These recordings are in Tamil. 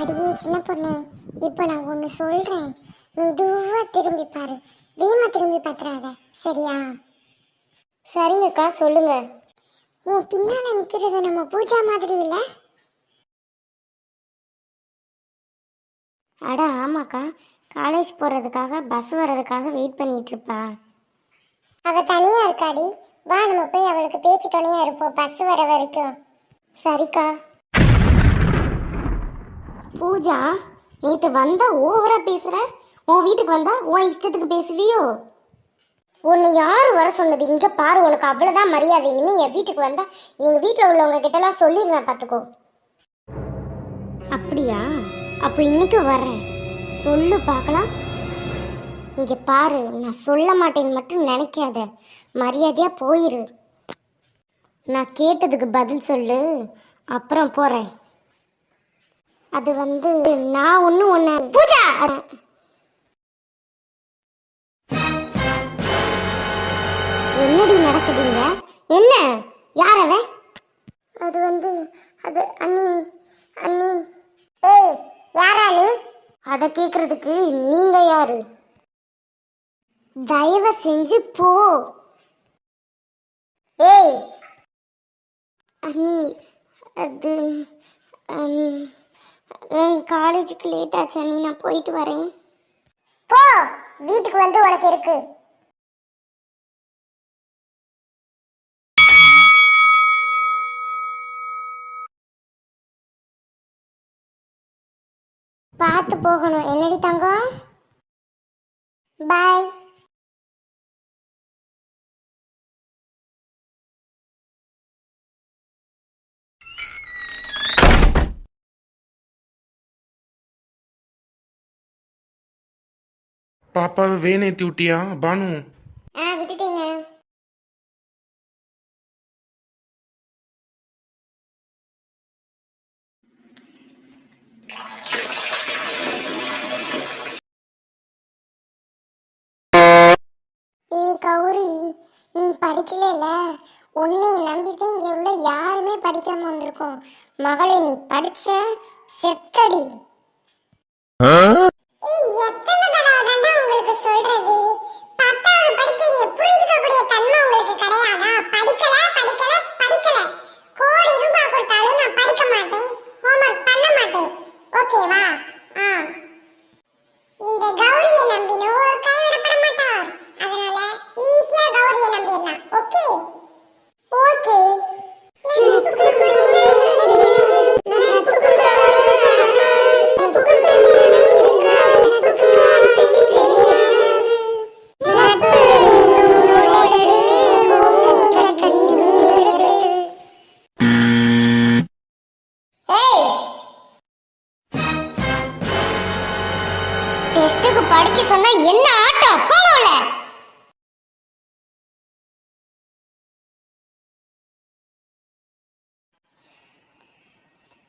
அடியே சின்ன பொண்ணு. இப்போ நான் ஒன்று சொல்கிறேன் மெதுவாக திரும்பி பாரு. வீமா திரும்பி பார்த்துறாத சரியா? சரிங்கக்கா சொல்லுங்க. உன் பின்னால் நிற்கிறது நம்ம பூஜா மாதிரி இல்லை? அட ஆமாக்கா. காலேஜ் போகிறதுக்காக பஸ் வர்றதுக்காக வெயிட் பண்ணிட்டு இருப்பா அவள் தனியாக இருக்காடி. வா நம்ம போய் அவளுக்கு பேச்சு துணையாக இருப்போம் பஸ் வர வரைக்கும். சரிக்கா. பூஜா நேற்று வந்தா ஓவரா பேசுற? உன் வீட்டுக்கு வந்தா உன் இஷ்டத்துக்கு பேசுவியோ? உன்னை யார் வர சொன்னது? இங்க பாரு உனக்கு அவ்வளவுதான் மரியாதை. இனிமே என் வீட்டுக்கு வந்தா எங்க வீட்டுல உள்ளவங்க கிட்டலாம் சொல்லிடுவேன் பார்த்துக்கோ. அப்படியா? அப்போ இன்னைக்கு வர்றேன். சொல்லு பார்க்கலாம். இங்க பாரு நான் சொல்ல மாட்டேன்னு மட்டும் நினைக்காத. மரியாதையா போயிரு. நான் கேட்டதுக்கு பதில் சொல்லு. அப்புறம் போறேன். அது வந்து நான் ஒன்றும் ஒன்று பூஜா! என்னடி நடக்குதுங்க? என்ன? யார் அவன் அது வந்து அது அண்ணி அண்ணி. ஏய் யாரா நீ? அதை கேட்கறதுக்கு நீங்க யாரு? தயவு செஞ்சு போ. ஏய்! அண்ணி அது காலேஜுக்கு லேட் ஆச்சு நீ நான் போயிட்டு வரேன். போ வீட்டுக்கு வந்து உனக்கு இருக்கு. பார்த்து போகணும். என்னடி தங்கம்? பாய் பாப்பாவை வேன் ஏற்றி விட்டியா பானு. ஆ விட்டுட்டீங்க. ஏய் கௌரி நீ படிக்கல உன்னை நம்பிதான் இங்க உள்ள யாருமே படிக்காம வந்திருக்கோம். மகளே நீ படிச்ச செத்தடி. ஓகேவா? ஆ. படிக்க சொன்னா என்ன ஆட்டம்? போகல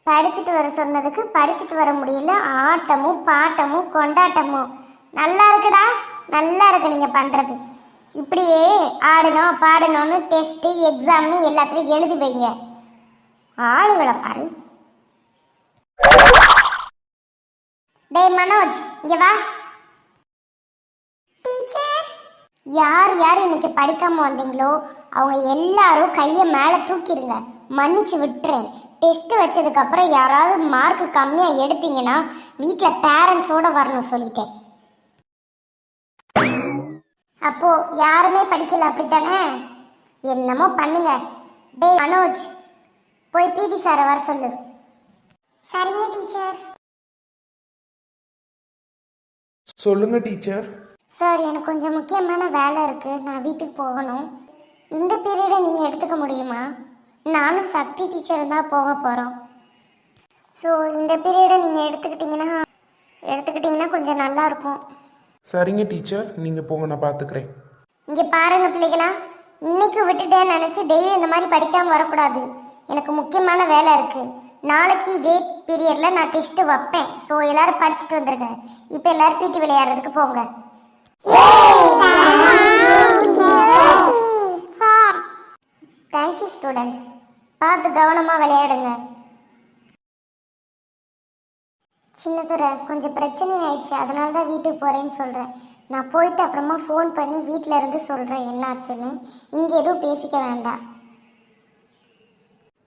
படிச்சுட்டு வர சொன்னதுக்கு படிச்சுட்டு வர முடியல. ஆட்டமும் பாட்டமும் கொண்டாட்டமும். நல்லா இருக்குடா. நல்லா இருக்கு நீங்க பண்றது. இப்படியே ஆடணும் பாடணும்னு டெஸ்ட் எக்ஸாம்னு எல்லாத்துலையும் எழுதி வைங்க. ஆளுகளை பாரு. டேய் மனோஜ் இங்க வா. யார் யார் இன்னைக்கு படிக்காம வந்தீங்களோ அவங்க எல்லாரும் கையை மேலே தூக்கிடுங்க மன்னிச்சு விட்டுறேன். டெஸ்ட் வச்சதுக்கப்புறம் யாராவது மார்க் கம்மியாக எடுத்தீங்கன்னா வீட்டில் பேரண்ட்ஸோடு வரணும் சொல்லிட்டேன். அப்போ யாருமே படிக்கல அப்படித்தானே? என்னமோ பண்ணுங்க. டேய் மனோஜ் போய் பிடி சாரை வர சொல்லு. சரிங்க டீச்சர். சொல்லுங்க டீச்சர். சார் எனக்கு கொஞ்சம் முக்கியமான வேலை இருக்கு. நான் வீட்டுக்கு போகணும். இந்த பீரியடை நீங்கள் எடுத்துக்க முடியுமா? நானும் சக்தி டீச்சர் தான் போக போகிறோம் ஸோ இந்த பீரியடை நீங்கள் எடுத்துக்கிட்டிங்கன்னா எடுத்துக்கிட்டிங்கன்னா கொஞ்சம் நல்லா இருக்கும். சரிங்க டீச்சர் நீங்கள் போங்க நான் பார்த்துக்கிறேன் இங்கே பாருங்க பிள்ளைகளா இன்னைக்கு விட்டுட்டேன்னு நினச்சி டெய்லி இந்த மாதிரி படிக்காமல் வரக்கூடாது. எனக்கு முக்கியமான வேலை இருக்கு. நாளைக்கு இதே பீரியட்ல நான் டெஸ்ட் வைப்பேன். ஸோ எல்லாரும் படிச்சுட்டு வந்துருங்க. இப்போ எல்லாரும் பீட்டி விளையாடுறதுக்கு போங்க. தேங்க்யூ ஸ்டூடெண்ட்ஸ் பார்த்து கவனமாக விளையாடுங்க. சின்னதுரை கொஞ்சம் பிரச்சனை ஆயிடுச்சு அதனால தான் வீட்டுக்கு போகிறேன்னு சொல்கிறேன் நான் போயிட்டு அப்புறமா ஃபோன் பண்ணி வீட்டில் இருந்து சொல்கிறேன் என்னாச்சுன்னு. இங்கே எதுவும் பேசிக்க வேண்டாம்.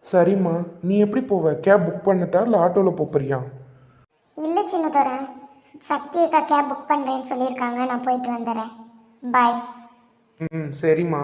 சரிம்மா. நீ எப்படி போவ? கேப் புக் பண்ணட்டா இல்லை ஆட்டோவில் போறியா? இல்லை சின்னதுரை. சக்தி அக்கா கேப் புக் பண்ணுறேன்னு சொல்லியிருக்காங்க. நான் போயிட்டு வந்துடுறேன் பாய் ம் சரிம்மா.